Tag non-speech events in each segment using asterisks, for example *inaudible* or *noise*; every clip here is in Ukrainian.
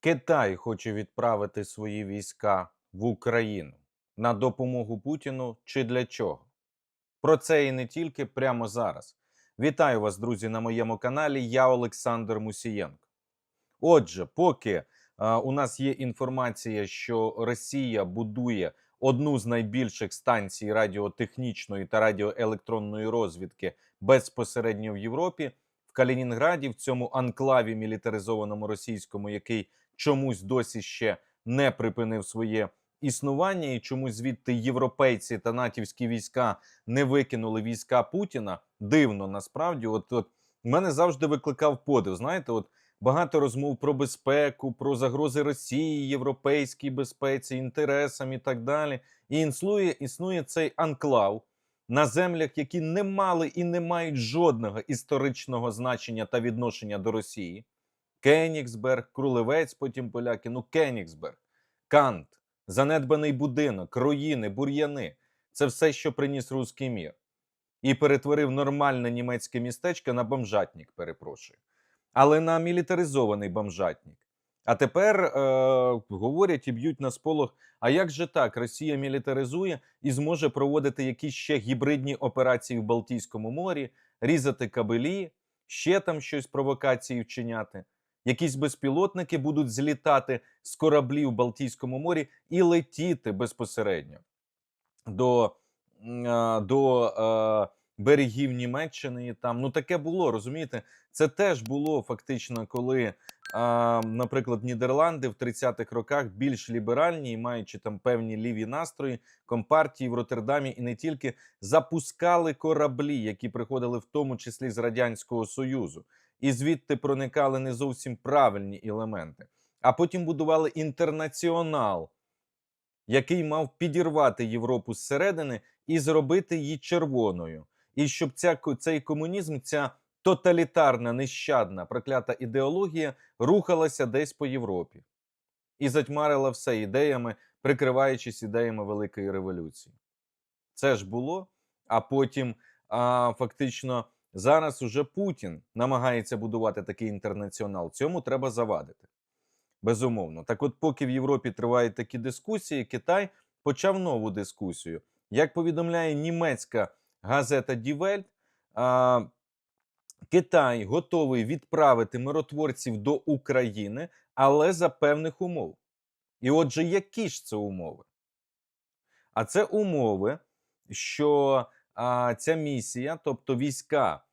Китай хоче відправити свої війська в Україну на допомогу Путіну чи для чого? Про це і не тільки прямо зараз. Вітаю вас, друзі, на моєму каналі. Я Олександр Мусієнко. Отже, поки е, у нас є інформація, що Росія будує одну з найбільших станцій радіотехнічної та радіоелектронної розвідки безпосередньо в Європі, в Калінінграді, в цьому анклаві мілітаризованому російському, який чомусь досі ще не припинив своє існування, і чомусь звідти європейці та натівські війська не викинули війська Путіна. Дивно насправді, от от мене завжди викликав подив. Знаєте, от багато розмов про безпеку, про загрози Росії, європейській безпеці, інтересам і так далі. І існує, існує цей анклав на землях, які не мали і не мають жодного історичного значення та відношення до Росії. Кенігсберг, Крулевець, потім поляки. Ну, Кенігсберг, Кант, занедбаний будинок, руїни, бур'яни це все, що приніс руський мір, і перетворив нормальне німецьке містечко на бомжатник, перепрошую, але на мілітаризований бомжатник. А тепер е, говорять і б'ють на сполох. А як же так? Росія мілітаризує і зможе проводити якісь ще гібридні операції в Балтійському морі, різати кабелі, ще там щось провокації вчиняти. Якісь безпілотники будуть злітати з кораблів в Балтійському морі і летіти безпосередньо до, до е, берегів Німеччини. І там ну таке було, розумієте? Це теж було фактично, коли, наприклад, Нідерланди в 30-х роках більш ліберальні і маючи там певні ліві настрої, компартії в Роттердамі і не тільки запускали кораблі, які приходили в тому числі з радянського союзу, і звідти проникали не зовсім правильні елементи. А потім будували інтернаціонал, який мав підірвати Європу зсередини і зробити її червоною. І щоб ця, цей комунізм, ця тоталітарна, нещадна, проклята ідеологія рухалася десь по Європі і затьмарила все ідеями, прикриваючись ідеями Великої революції. Це ж було. А потім а, фактично зараз уже Путін намагається будувати такий інтернаціонал. Цьому треба завадити. Безумовно. Так, от, поки в Європі тривають такі дискусії, Китай почав нову дискусію. Як повідомляє німецька газета а, Китай готовий відправити миротворців до України, але за певних умов. І отже, які ж це умови? А це умови, що а, ця місія, тобто війська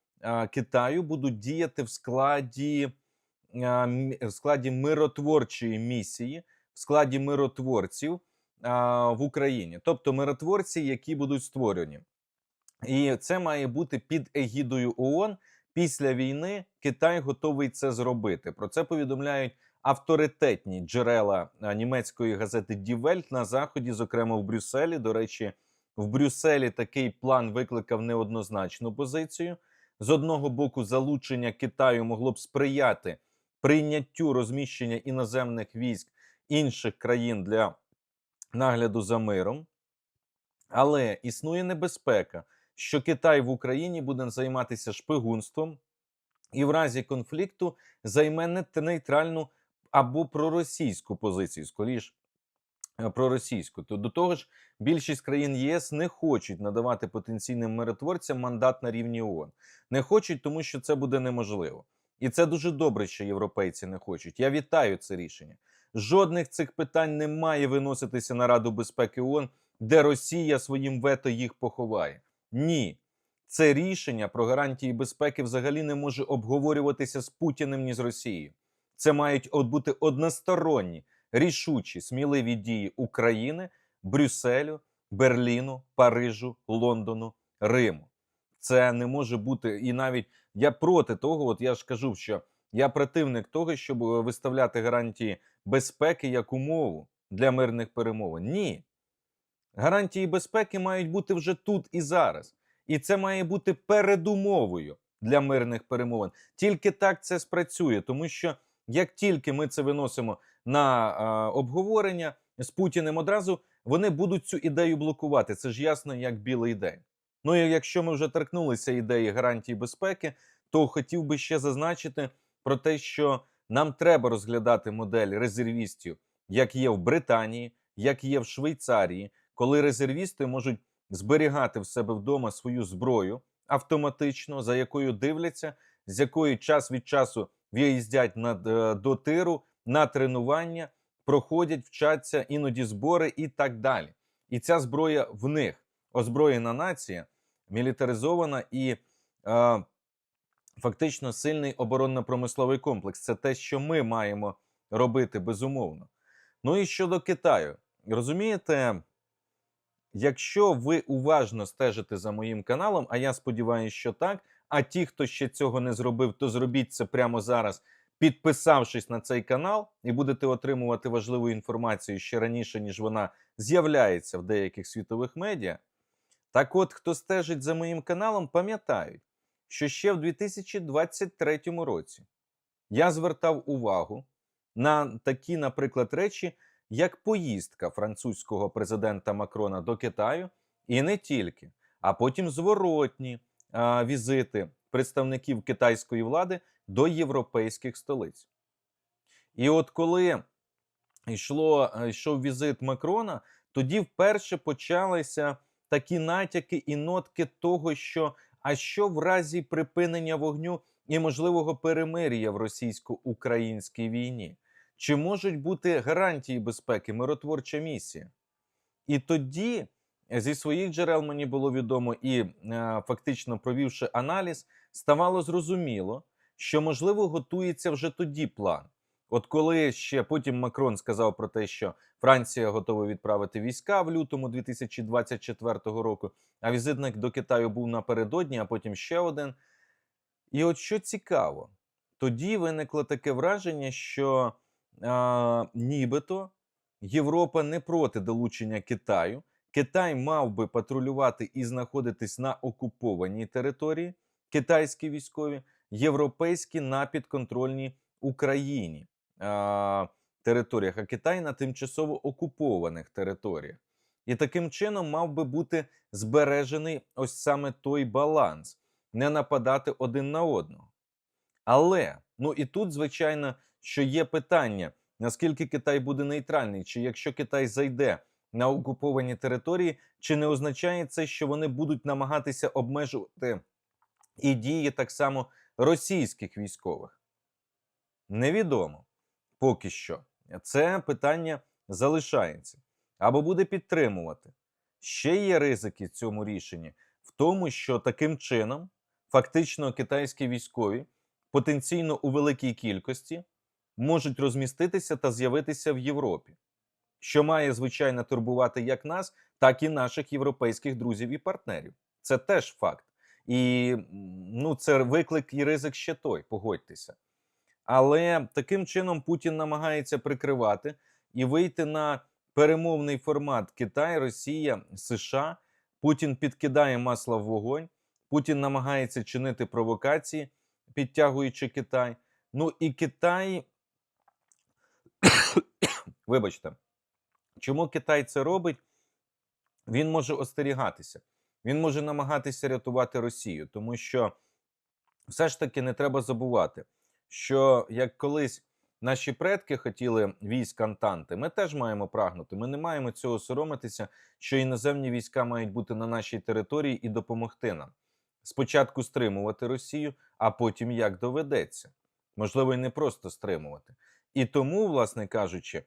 Китаю, будуть діяти в складі, в складі миротворчої місії, в складі миротворців в Україні, тобто миротворці, які будуть створені. І це має бути під егідою ООН. Після війни Китай готовий це зробити. Про це повідомляють авторитетні джерела німецької газети Welt на заході, зокрема в Брюсселі. До речі, в Брюсселі такий план викликав неоднозначну позицію. З одного боку, залучення Китаю могло б сприяти прийняттю розміщення іноземних військ інших країн для нагляду за миром. Але існує небезпека, що Китай в Україні буде займатися шпигунством і в разі конфлікту займе нейтральну або проросійську позицію, скоріш проросійську. То до того ж, більшість країн ЄС не хочуть надавати потенційним миротворцям мандат на рівні ООН. Не хочуть, тому що це буде неможливо. І це дуже добре, що європейці не хочуть. Я вітаю це рішення. Жодних цих питань не має виноситися на Раду безпеки ООН, де Росія своїм вето їх поховає. Ні. Це рішення про гарантії безпеки взагалі не може обговорюватися з Путіним ні з Росією. Це мають бути односторонні, рішучі, сміливі дії України, Брюсселю, Берліну, Парижу, Лондону, Риму. Це не може бути. І навіть я проти того, от я ж кажу, що я противник того, щоб е, виставляти гарантії безпеки як умову для мирних перемовин. Ні. Гарантії безпеки мають бути вже тут і зараз. І це має бути передумовою для мирних перемовин. Тільки так це спрацює, тому що як тільки ми це виносимо на а, обговорення з Путіним одразу, вони будуть цю ідею блокувати. Це ж ясно, як білий день. Ну і якщо ми вже торкнулися ідеї гарантії безпеки, то хотів би ще зазначити про те, що нам треба розглядати модель резервістів, як є в Британії, як є в Швейцарії, коли резервісти можуть зберігати в себе вдома свою зброю автоматично, за якою дивляться, з якою час від часу виїздять на, е, до тиру на тренування, проходять, вчаться іноді збори і так далі. І ця зброя в них озброєна нація, мілітаризована і е, фактично сильний оборонно-промисловий комплекс. Це те, що ми маємо робити безумовно. Ну і щодо Китаю, розумієте, якщо ви уважно стежите за моїм каналом, а я сподіваюся, що так. А ті, хто ще цього не зробив, то зробіть це прямо зараз, підписавшись на цей канал, і будете отримувати важливу інформацію ще раніше, ніж вона з'являється в деяких світових медіа. Так от, хто стежить за моїм каналом, пам'ятають, що ще в 2023 році я звертав увагу на такі, наприклад, речі, як поїздка французького президента Макрона до Китаю, і не тільки, а потім зворотні а, візити представників китайської влади до європейських столиць. І от коли йшло, е, йшов візит Макрона, тоді вперше почалися такі натяки і нотки того, що а що в разі припинення вогню і можливого перемир'я в російсько-українській війні? Чи можуть бути гарантії безпеки, миротворча місія? І тоді зі своїх джерел мені було відомо і е, фактично провівши аналіз, ставало зрозуміло, що можливо готується вже тоді план. От коли ще потім Макрон сказав про те, що Франція готова відправити війська в лютому 2024 року, а візитник до Китаю був напередодні, а потім ще один. І от що цікаво, тоді виникло таке враження, що а, нібито Європа не проти долучення Китаю. Китай мав би патрулювати і знаходитись на окупованій території, китайські військові, європейські на підконтрольній Україні а, територіях, а Китай на тимчасово окупованих територіях. І таким чином мав би бути збережений ось саме той баланс, не нападати один на одного. Але ну і тут, звичайно, що є питання, наскільки Китай буде нейтральний, чи якщо Китай зайде на окуповані території, чи не означає це, що вони будуть намагатися обмежувати і дії так само російських військових? Невідомо поки що. Це питання залишається або буде підтримувати. Ще є ризики в цьому рішенні в тому, що таким чином фактично китайські військові потенційно у великій кількості можуть розміститися та з'явитися в Європі, що має звичайно турбувати як нас, так і наших європейських друзів і партнерів. Це теж факт. І ну, це виклик і ризик ще той, погодьтеся. Але таким чином Путін намагається прикривати і вийти на перемовний формат Китай, Росія, США. Путін підкидає масло в вогонь. Путін намагається чинити провокації, підтягуючи Китай. Ну і Китай. *coughs* Вибачте, чому Китай це робить? Він може остерігатися. Він може намагатися рятувати Росію, тому що все ж таки не треба забувати, що як колись наші предки хотіли військ Антанти, ми теж маємо прагнути. Ми не маємо цього соромитися, що іноземні війська мають бути на нашій території і допомогти нам. Спочатку стримувати Росію, а потім як доведеться. Можливо, і не просто стримувати. І тому, власне кажучи,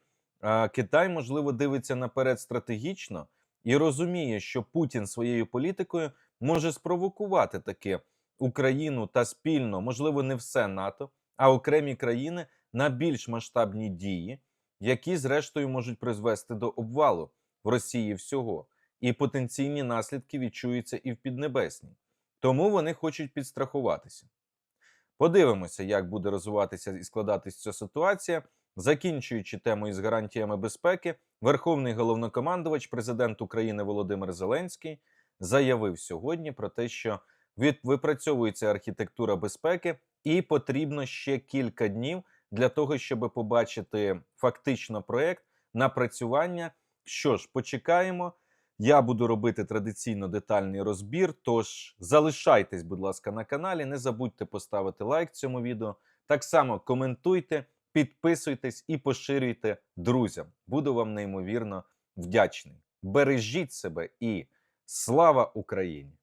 Китай, можливо, дивиться наперед стратегічно і розуміє, що Путін своєю політикою може спровокувати таки Україну та спільно, можливо, не все НАТО, а окремі країни на більш масштабні дії, які, зрештою, можуть призвести до обвалу в Росії всього, і потенційні наслідки відчуються і в Піднебесній. Тому вони хочуть підстрахуватися. Подивимося, як буде розвиватися і складатися ця ситуація. Закінчуючи тему із гарантіями безпеки, Верховний головнокомандувач, президент України Володимир Зеленський, заявив сьогодні про те, що випрацьовується архітектура безпеки, і потрібно ще кілька днів для того, щоб побачити фактично проект напрацювання. Що ж, почекаємо. Я буду робити традиційно детальний розбір. Тож залишайтесь, будь ласка, на каналі. Не забудьте поставити лайк цьому відео, Так само коментуйте, підписуйтесь і поширюйте друзям. Буду вам неймовірно вдячний. Бережіть себе і слава Україні!